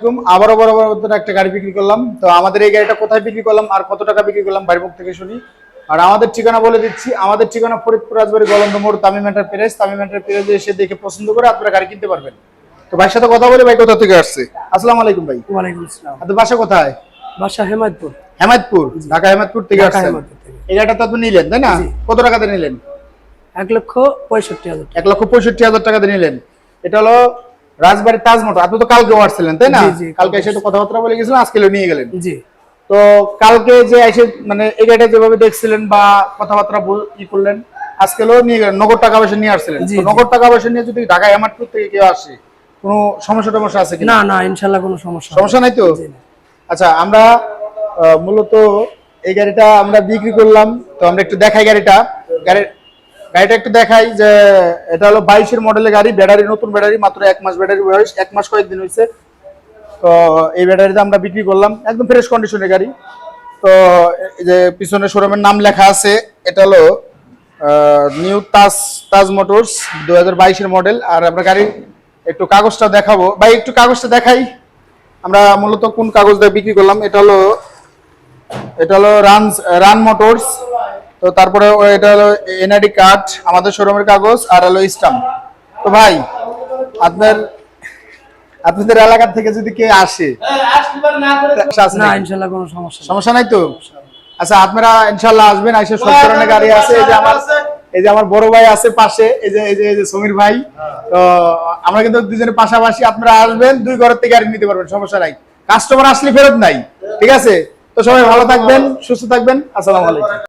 আলাইকুম। আবারও বড় বড় একটা গাড়ি বিক্রি করলাম। তো আমাদের এই গাড়িটা কোথায় বিক্রি করলাম আর কত টাকা বিক্রি করলাম বাড়ির মুখ থেকে শুনি। আর আমাদের ঠিকানা বলে দিচ্ছি। আমাদের ঠিকানা ফরিদপুর রাজবাড়ি গলন্দ মোড় তামিম এন্টার প্রেস তামিম এন্টার প্রেসে এসে দেখে পছন্দ করে আপনারা গাড়ি কিনতে পারবেন। তো ভাইয়ের সাথে কথা বলে ভাই কোথা থেকে আসছে? আসসালামু আলাইকুম ভাই। ওয়ালাইকুম আসসালাম। আপনার বাসা কোথায়? বাসা হেমায়তপুর। হেমায়তপুর? ঢাকা হেমায়তপুর থেকে আসছেন। এই গাড়িটা তো আপনি নিলেন তাই না। কত টাকাতে নিলেন? এক লক্ষ পঁয়ষট্টি হাজার। এক লক্ষ পঁয়ষট্টি হাজার টাকা দিয়ে নিলেন। এটা হলো রাজবাড়ি তাজ মোটর আপনি তো কালকে আসছিলেন তাই না? কালকে এসে তো কথাবার্তা বলে গেছিলেন আজকে নিয়ে গেলেন। জি। তো কালকে যে এসে মানে এই গাড়িটা যেভাবে দেখছিলেন বা কথাবার্তা ই করলেন আজকেও নিয়ে গেলেন নগদ টাকা পয়সা নিয়ে আসছিলেন। নগদ টাকা পয়সা নিয়ে যদি ঢাকা এমারপুর থেকে কেউ আসে কোনো সমস্যা টমস্যা আছে কি না না ইনশাল্লাহ কোনো সমস্যা সমস্যা নাই তো? আচ্ছা আমরা মূলত এই গাড়িটা আমরা বিক্রি করলাম তো আমরা একটু দেখাই গাড়িটা। গাড়ি গাড়িটা একটু দেখাই যে এটা হলো বাইশের মডেলের গাড়ি, ব্যাটারি, নতুন ব্যাটারি, মাত্র এক মাস ব্যাটারি বয়স, এক মাস কয়েকদিন হয়েছে তো এই ব্যাটারিটা আমরা বিক্রি করলাম, একদম ফ্রেশ কন্ডিশনের গাড়ি। তো যে পিছনে শোরুমের নাম লেখা আছে, এটা হলো নিউ তাজ তাজ মোটরস দু হাজার মডেল আর আমরা গাড়ির একটু কাগজটা দেখাবো। ভাই, একটু কাগজটা দেখাই। আমরা মূলত কোন কাগজ দিয়ে বিক্রি করলাম? এটা হলো এটা হলো রান রান মোটরস তো তারপরে এটা হলো এনআইডি কার্ড আমাদের শোরুমের কাগজ আর হলো স্টাম্প। তো ভাই আপনার আপনাদের এলাকা থেকে যদি কেউ আসে সমস্যা না ইনশাল্লাহ কোনো সমস্যা সমস্যা নাই তো? আচ্ছা আপনারা ইনশাল্লাহ আসবেন এসে সব ধরনের গাড়ি আছে। এই যে আমার এই যে আমার বড় ভাই আছে পাশে এই যে এই যে এই যে সমীর ভাই। তো আমরা কিন্তু দুজনের পাশাপাশি আপনারা আসবেন দুই ঘরের থেকে গাড়ি নিতে পারবেন সমস্যা নাই। কাস্টমার আসলে ফেরত নাই ঠিক আছে? তো সবাই ভালো থাকবেন সুস্থ থাকবেন। আসসালামু আলাইকুম।